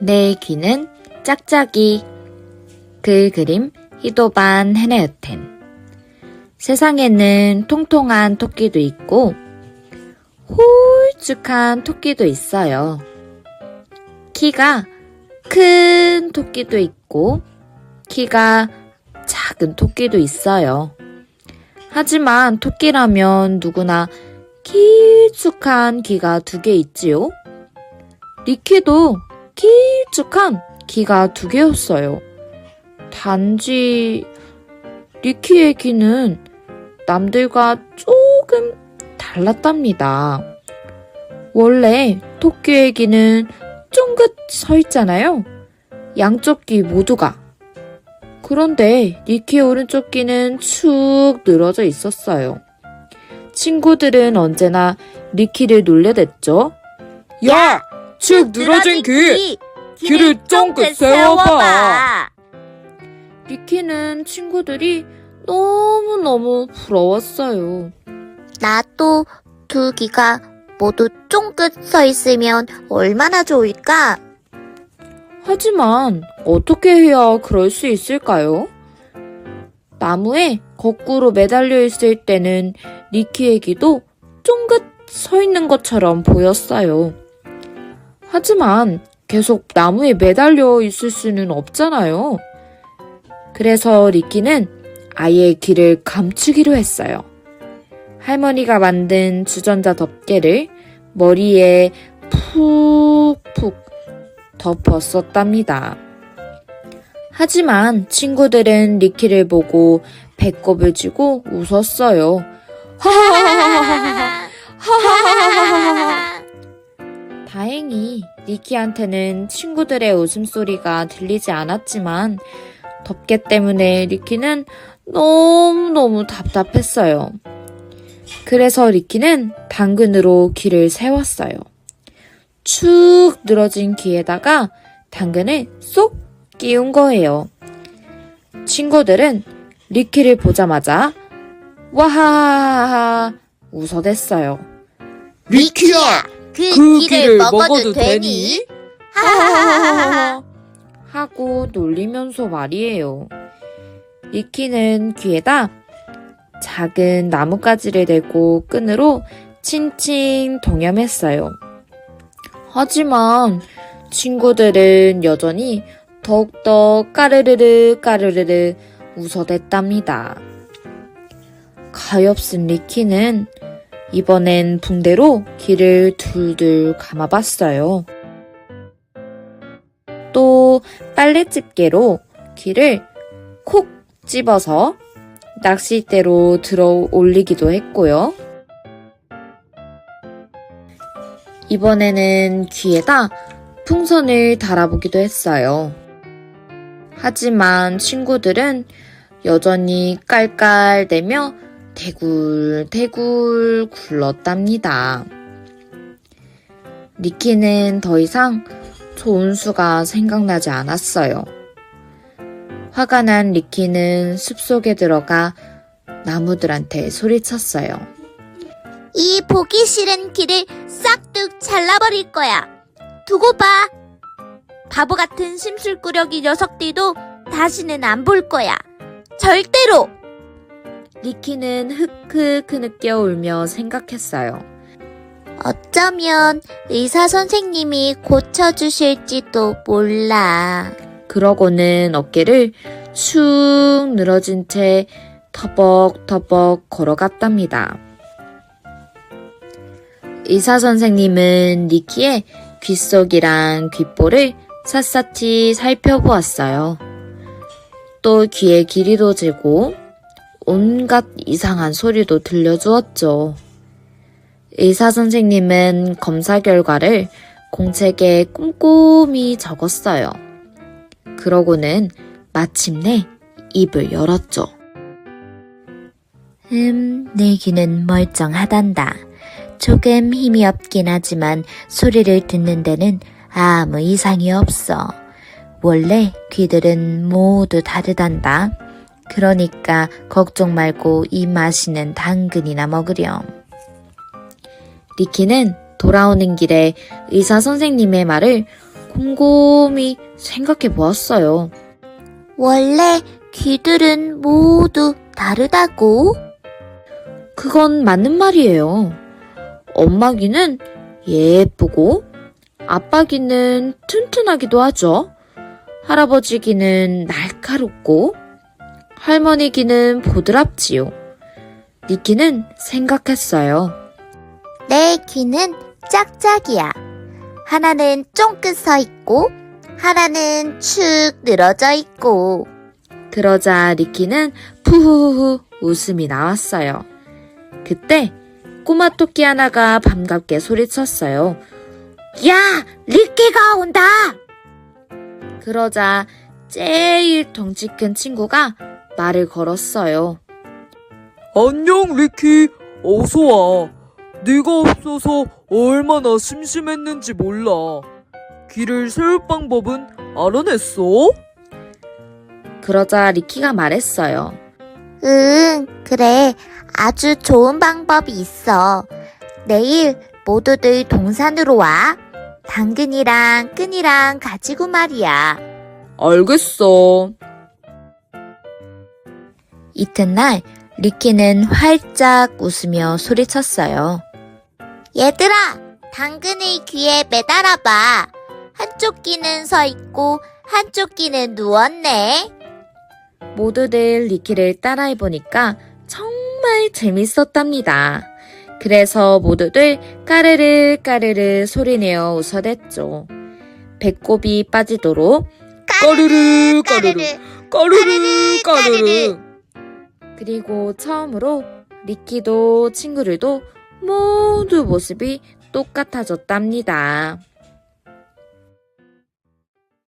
내 귀는 짝짝이. 그 그림 히도반 헤네으텐. 세상에는 통통한 토끼도 있고 홀쭉한 토끼도 있어요. 키가 큰 토끼도 있고 키가 작은 토끼도 있어요. 하지만 토끼라면 누구나 길쭉한 귀가 두 개 있지요. 리키도 길쭉한 귀가 두 개였어요. 단지 리키의 귀는 남들과 조금 달랐답니다. 원래 토끼의 귀는 쫑긋 서 있잖아요. 양쪽 귀 모두가. 그런데 리키의 오른쪽 귀는 축 늘어져 있었어요. 친구들은 언제나 리키를 놀려댔죠. 야! 축 늘어진 귀! 귀를 쫑긋 세워봐! 리키는 친구들이 너무너무 부러웠어요. 나도 두 귀가 모두 쫑긋 서 있으면 얼마나 좋을까? 하지만 어떻게 해야 그럴 수 있을까요? 나무에 거꾸로 매달려 있을 때는 리키의 귀도 쫑긋 서 있는 것처럼 보였어요. 하지만 계속 나무에 매달려 있을 수는 없잖아요. 그래서 리키는 아예 귀를 감추기로 했어요. 할머니가 만든 주전자 덮개를 머리에 푹푹 덮었었답니다. 하지만 친구들은 리키를 보고 배꼽을 쥐고 웃었어요. 다행히 리키한테는 친구들의 웃음소리가 들리지 않았지만 덮개 때문에 리키는 너무너무 답답했어요. 그래서 리키는 당근으로 귀를 세웠어요. 축 늘어진 귀에다가 당근을 쏙 끼운 거예요. 친구들은 리키를 보자마자 와하하하 웃어댔어요. 리키야! 그, 그 귀를 먹어도, 되니? 되니? 하고 놀리면서 말이에요. 리키는 귀에다 작은 나뭇가지를 대고 끈으로 칭칭 동염했어요. 하지만 친구들은 여전히 더욱더 까르르르 까르르르 웃어댔답니다. 가엾은 리키는 이번엔 붕대로 귀를 둘둘 감아봤어요. 또 빨래집게로 귀를 콕 집어서 낚싯대로 들어 올리기도 했고요. 이번에는 귀에다 풍선을 달아보기도 했어요. 하지만 친구들은 여전히 깔깔대며 대굴대굴 굴렀답니다. 니키는 더 이상 좋은 수가 생각나지 않았어요. 화가 난 리키는 숲속에 들어가 나무들한테 소리쳤어요. 이 보기 싫은 귀를 싹둑 잘라버릴 거야. 두고 봐. 바보 같은 심술꾸러기 녀석들도 다시는 안 볼 거야. 절대로! 리키는 흑흑 느껴 울며 생각했어요. 어쩌면 의사 선생님이 고쳐주실지도 몰라. 그러고는 어깨를 축 늘어진 채 터벅터벅 걸어갔답니다. 의사 선생님은 리키의 귓속이랑 귓볼을 샅샅이 살펴보았어요. 또 귀에 길이도 재고 온갖 이상한 소리도 들려주었죠. 의사 선생님은 검사 결과를 공책에 꼼꼼히 적었어요. 그러고는 마침내 입을 열었죠. 음, 내 귀는 멀쩡하단다. 조금 힘이 없긴 하지만 소리를 듣는 데는 아무 이상이 없어. 원래 귀들은 모두 다르단다. 그러니까 걱정 말고 이 맛있는 당근이나 먹으렴. 리키는 돌아오는 길에 의사 선생님의 말을 곰곰이 생각해 보았어요. 원래 귀들은 모두 다르다고? 그건 맞는 말이에요. 엄마 귀는 예쁘고 아빠 귀는 튼튼하기도 하죠. 할아버지 귀는 날카롭고 할머니 귀는 보드랍지요. 니키는 생각했어요. 내 귀는 짝짝이야. 하나는 쫑긋 서 있고, 하나는 축 늘어져 있고. 그러자 니키는 푸후후후 웃음이 나왔어요. 그때 꼬마 토끼 하나가 반갑게 소리쳤어요. 야, 리키가 온다! 그러자 제일 덩치 큰 친구가 말을 걸었어요. 안녕, 리키. 어서 와. 네가 없어서 얼마나 심심했는지 몰라. 길을 세울 방법은 알아냈어? 그러자 리키가 말했어요. 응, 그래. 아주 좋은 방법이 있어. 내일 모두들 동산으로 와. 당근이랑 끈이랑 가지고 말이야. 알겠어. 이튿날 리키는 활짝 웃으며 소리쳤어요. 얘들아, 당근을 귀에 매달아봐. 한쪽 귀는 서 있고 한쪽 귀는 누웠네. 모두들 리키를 따라해보니까 정말 재밌었답니다. 그래서 모두들 까르르 까르르 소리내어 웃어댔죠. 배꼽이 빠지도록 까르르, 까르르. 까르르, 까르르. 그리고 처음으로 리키도 친구들도 모두 모습이 똑같아졌답니다.